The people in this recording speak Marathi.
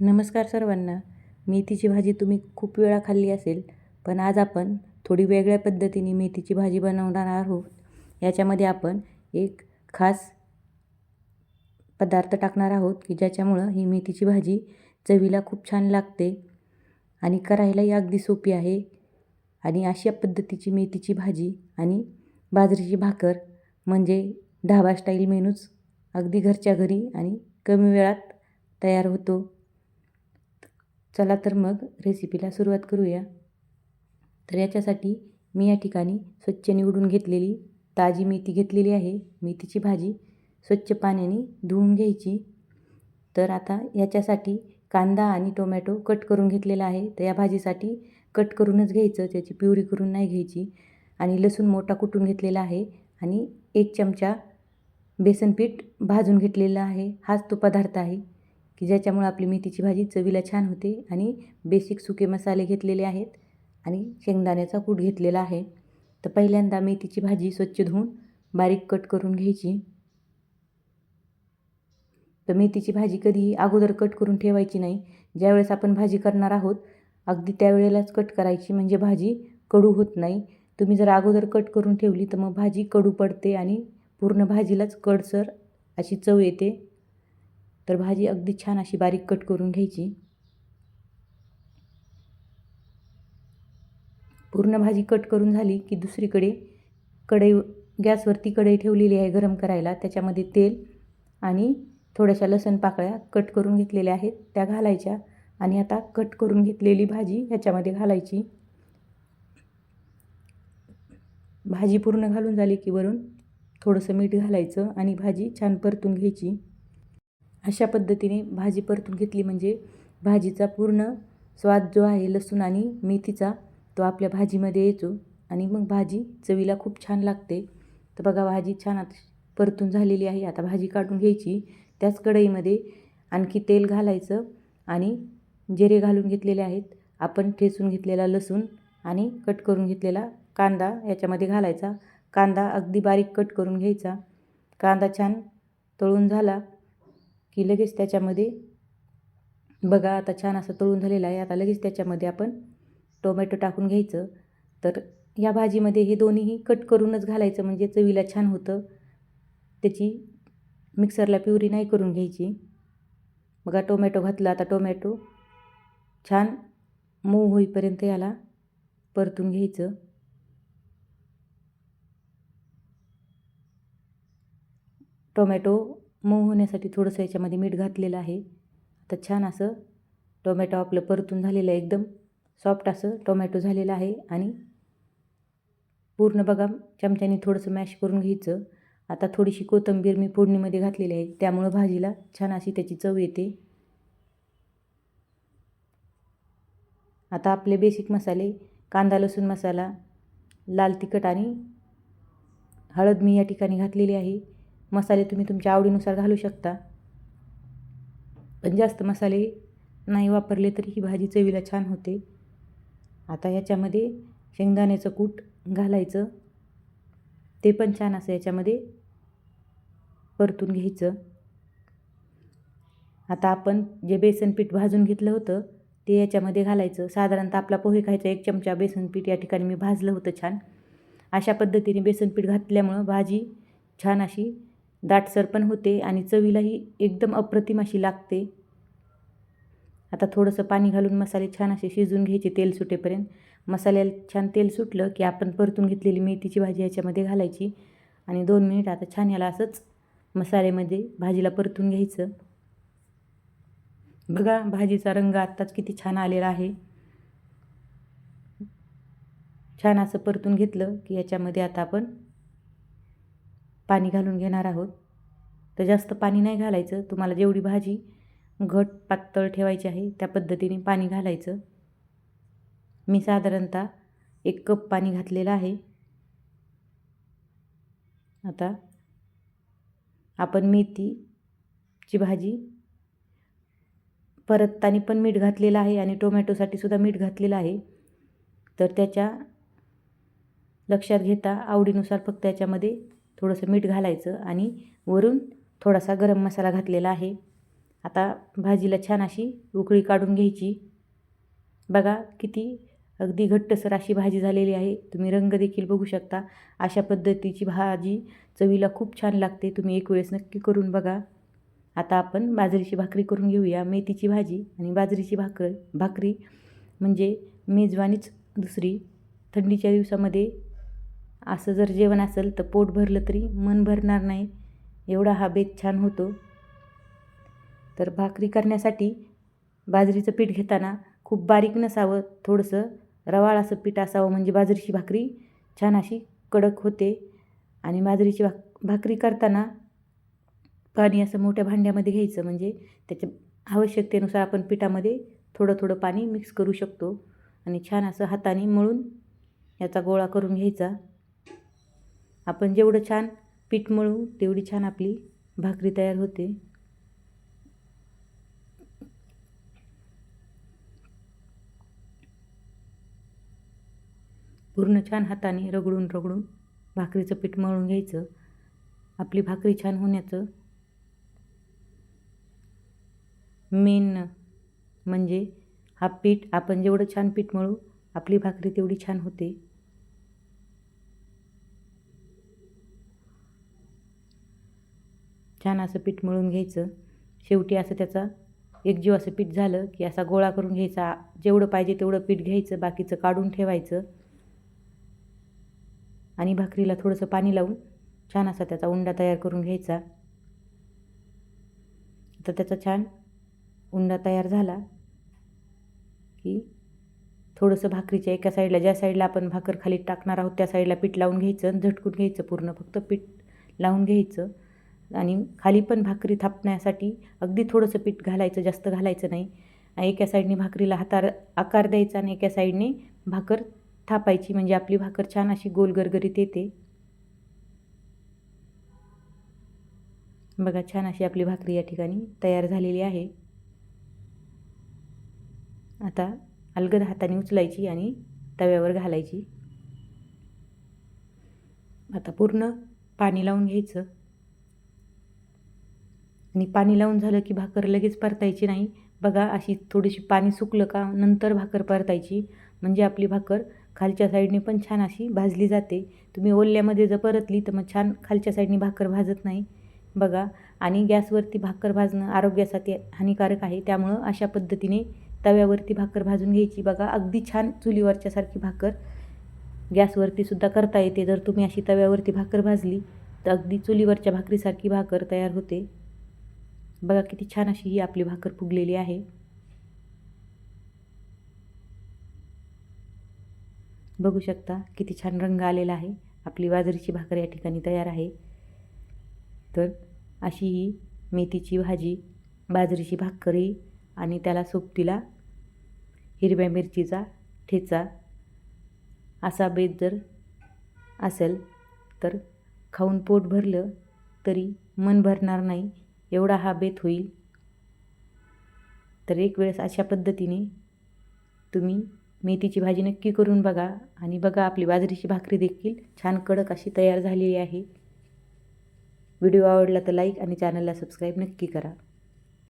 नमस्कार सर्वांना. मेथीची भाजी तुम्ही खूप वेळा खाल्ली असेल पण आज आपण थोडी वेगळ्या पद्धतीने मेथीची भाजी बनवणार आहोत. याच्यामध्ये आपण एक खास पदार्थ टाकणार आहोत की ज्याच्यामुळं ही मेथीची भाजी चवीला खूप छान लागते आणि करायलाही अगदी सोपी आहे. आणि अशा पद्धतीची मेथीची भाजी आणि बाजरीची भाकर म्हणजे ढाबा स्टाईल मेनूच अगदी घरच्या घरी आणि कमी वेळात तयार होतो. चला तर मग रेसिपीला सुरुवात करूया. तर याच्यासाठी मी या ठिकाणी स्वच्छ निवडून घेतलेली ताजी मेथी घेतलेली आहे. मेथीची भाजी स्वच्छ पाण्याने धुवून घ्यायची. तर आता याच्यासाठी कांदा आणि टोमॅटो कट करून घेतलेला आहे. तर या भाजीसाठी कट करूनच घ्यायचं त्याची प्युरी करून नाही घ्यायची. आणि लसूण मोठा कुटून घेतलेला आहे आणि एक चमचा बेसन पीठ भाजून घेतलेलं आहे. हाच तो पदार्थ आहे. की ज्याच्यामुळं आपली मेथीची भाजी चवीला छान होते आणि बेसिक सुके मसाले घेतलेले आहेत आणि शेंगदाण्याचा कूट घेतलेला आहे. तर पहिल्यांदा मेथीची भाजी स्वच्छ धुवून बारीक कट करून घ्यायची. तर मेथीची भाजी कधीही अगोदर कट करून ठेवायची नाही. ज्यावेळेस आपण भाजी करणार आहोत अगदी त्यावेळेलाच कट करायची म्हणजे भाजी कडू होत नाही. तुम्ही जर अगोदर कट करून ठेवली तर मग भाजी कडू पडते आणि पूर्ण भाजीलाच कडसर अशी चव येते. तर भाजी अगदी छान अशी बारीक कट करून घ्यायची. पूर्ण भाजी कट करून झाली की दुसरीकडे कढई गॅसवरती कढई ठेवलेली आहे गरम करायला. त्याच्यामध्ये तेल आणि थोड्याशा लसण पाकळ्या कट करून घेतलेल्या आहेत. त्या घालायच्या आणि आता कट करून घेतलेली भाजी ह्याच्यामध्ये घालायची. भाजी पूर्ण घालून झाली की वरून थोडंसं मीठ घालायचं आणि भाजी छान परतून घ्यायची. अशा पद्धतीने भाजी परतून घेतली म्हणजे भाजीचा पूर्ण स्वाद जो आहे लसूण आणि मेथीचा तो आपल्या भाजीमध्ये येतो आणि मग भाजी चवीला खूप छान लागते. तर बघा भाजी छान आता परतून झालेली आहे. आता भाजी काढून घ्यायची. त्याच कढईमध्ये आणखी तेल घालायचं आणि जिरे घालून घेतलेले आहेत. आपण ठेचून घेतलेला लसूण आणि कट करून घेतलेला कांदा याच्यामध्ये घालायचा. कांदा अगदी बारीक कट करून घ्यायचा. कांदा छान तळून झाला. की लगेच त्याच्यामध्ये बघा आता छान असं तळून झालेलं आहे. आता लगेच त्याच्यामध्ये आपण टोमॅटो टाकून घ्यायचं. तर या भाजीमध्ये हे दोन्हीही कट करूनच घालायचं. म्हणजे चवीला छान होतं. त्याची मिक्सरला प्युरी नाही करून घ्यायची. बघा टोमॅटो घातला. आता टोमॅटो छान मऊ होईपर्यंत याला परतून घ्यायचं. टोमॅटो मऊ होण्यासाठी थोडंसं याच्यामध्ये मीठ घातलेलं आहे. आता छान असं टोमॅटो आपलं परतून झालेलं आहे एकदम. सॉफ्ट असं टोमॅटो झालेलं आहे आणि पूर्ण बघा चमच्याने थोडंसं मॅश करून घ्यायचं. आता थोडीशी कोथिंबीर मी फोडणीमध्ये घातलेली आहे. त्यामुळं भाजीला छान अशी त्याची चव येते. आता आपले बेसिक मसाले कांदा लसूण मसाला लाल तिखट आणि हळद मी या ठिकाणी घातलेली आहे. मसाले तुम्ही तुमच्या आवडीनुसार घालू शकता. पण जास्त मसाले नाही वापरले तरी ही भाजी चवीला छान होते. आता याच्यामध्ये शेंगदाण्याचं कूट घालायचं. ते पण छान असं याच्यामध्ये परतून घ्यायचं. आता आपण जे बेसन पीठ भाजून घेतलं होतं ते याच्यामध्ये घालायचं. साधारणतः आपला पोहे खायचा एक चमचा बेसन पीठ या ठिकाणी मी भाजलं होतं छान. अशा पद्धतीने बेसन पीठ घातल्यामुळं भाजी छान अशी दाटसर पण होते आणि चवीलाही एकदम अप्रतिम अशी लागते. आता थोडंसं पाणी घालून मसाले छान असे शिजून घ्यायचे तेल सुटेपर्यंत. मसाल्याला छान तेल सुटलं की आपण परतून घेतलेली मेथीची भाजी याच्यामध्ये घालायची आणि दोन मिनिट आता छान याला असंच मसाल्यामध्ये भाजीला परतून घ्यायचं. बघा भाजीचा रंग आत्ताच किती छान आलेला आहे. छान असं परतून घेतलं की याच्यामध्ये आता आपण पाणी घालून घेणार आहोत. तर जास्त पाणी नाही घालायचं. तुम्हाला जेवढी भाजी घट पातळ ठेवायची आहे त्या पद्धतीने पाणी घालायचं. मी साधारणतः एक कप पाणी घातलेलं आहे. आता आपण मेथीची भाजी परतताना पण मीठ घातलेलं आहे आणि टोमॅटोसाठी सुद्धा मीठ घातलेलं आहे. तर त्याच्या लक्षात घेता आवडीनुसार फक्त त्याच्यामध्ये थोडंसं मीठ घालायचं आणि वरून थोडासा गरम मसाला घातलेला आहे. आता भाजीला छान अशी उकळी काढून घ्यायची. बघा किती अगदी घट्टसर अशी भाजी झालेली आहे. तुम्ही रंग देखील बघू शकता. अशा पद्धतीची भाजी चवीला खूप छान लागते. तुम्ही एक वेळेस नक्की करून बघा. आता आपण बाजरीची भाकरी करून घेऊया. मेथीची भाजी आणि बाजरीची भाकर भाकरी म्हणजे मेजवानीच दुसरी. थंडीच्या दिवसामध्ये असं जर जेवण असेल तर पोट भरलं तरी मन भरणार नाही. एवढा हा बेत छान होतो. तर भाकरी करण्यासाठी बाजरीचं पीठ घेताना खूप बारीक नसावं थोडंसं रवाळ असं पीठ असावं म्हणजे बाजरीची भाकरी छान अशी कडक होते. आणि बाजरीची भाक भाकरी करताना पाणी असं मोठ्या भांड्यामध्ये घ्यायचं म्हणजे त्याच्या आवश्यकतेनुसार आपण पिठामध्ये थोडं थोडं पाणी मिक्स करू शकतो. आणि छान असं हाताने मळून याचा गोळा करून घ्यायचा. आपण जेवढं छान पीठ मळू तेवढी छान आपली भाकरी तयार होते. पूर्ण छान हाताने रगडून रगडून भाकरीचं पीठ मळून घ्यायचं. आपली भाकरी छान होण्याचं. मेन म्हणजे हा पीठ आपण जेवढं छान पीठ मळू आपली भाकरी तेवढी छान होते. छान असं पीठ मळून घ्यायचं. शेवटी असं त्याचा एकजीव असं पीठ झालं की असा गोळा करून घ्यायचा. जेवढं पाहिजे तेवढं पीठ घ्यायचं बाकीचं काढून ठेवायचं. आणि भाकरीला थोडंसं पाणी लावून छान असा त्याचा उंडा तयार करून घ्यायचा. तर त्याचा छान उंडा तयार झाला की थोडंसं भाकरीच्या एका साईडला ज्या साईडला आपण भाकर खाली टाकणार आहोत त्या साईडला पीठ लावून घ्यायचं. झटकून घ्यायचं पूर्ण फक्त पीठ लावून घ्यायचं. आणि खाली पण भाकरी थापण्यासाठी अगदी थोडंसं पीठ घालायचं जास्त घालायचं नाही. एका साईडने भाकरीला हातार आकार द्यायचा आणि एका साईडने भाकर थापायची. म्हणजे आपली भाकर छान अशी गोल गरगरीत येते. बघा छान अशी आपली भाकरी या ठिकाणी तयार झालेली आहे. आता अलगद हाताने उचलायची आणि तव्यावर घालायची. आता पूर्ण पाणी लावून घ्यायचं. आणि पाणी लावून झालं की भाकर लगेच परतायची नाही. बघा अशी थोडीशी पाणी सुकलं का नंतर भाकर परतायची. म्हणजे आपली भाकर खालच्या साईडने पण छान अशी भाजली जाते. तुम्ही ओल्यामध्ये जर परतली तर मग छान खालच्या साईडने भाकर भाजत नाही. बघा आणि गॅसवरती भाकर भाजणं आरोग्यासाठी हानिकारक आहे. त्यामुळं अशा पद्धतीने तव्यावरती भाकर भाजून घ्यायची. बघा अगदी छान चुलीवरच्यासारखी भाकर गॅसवरती सुद्धा करता येते. जर तुम्ही अशी तव्यावरती भाकर भाजली तर अगदी चुलीवरच्या भाकरीसारखी भाकर तयार होते. बघा किती छान अशी ही आपली भाकर फुगलेली आहे. बघू शकता किती छान रंग आलेला आहे. आपली बाजरीची भाकर या ठिकाणी तयार आहे. तर अशी ही मेथीची भाजी बाजरीची भाकरी आणि त्याला सोबतीला हिरव्या मिरचीचा ठेचा असा बेत जर असेल तर खाऊन पोट भरलं तरी मन भरणार नाही. एवढा हा बेत होईल? तर एक वेळेस अशा पद्धतीने तुम्ही मेथीची भाजी नक्की करून बघा आणि बघा आपली बाजरीची भाकरी देखील छान कडक अशी तयार झालेली आहे. व्हिडिओ आवडला तर लाईक आणि चॅनलला सबस्क्राईब नक्की करा.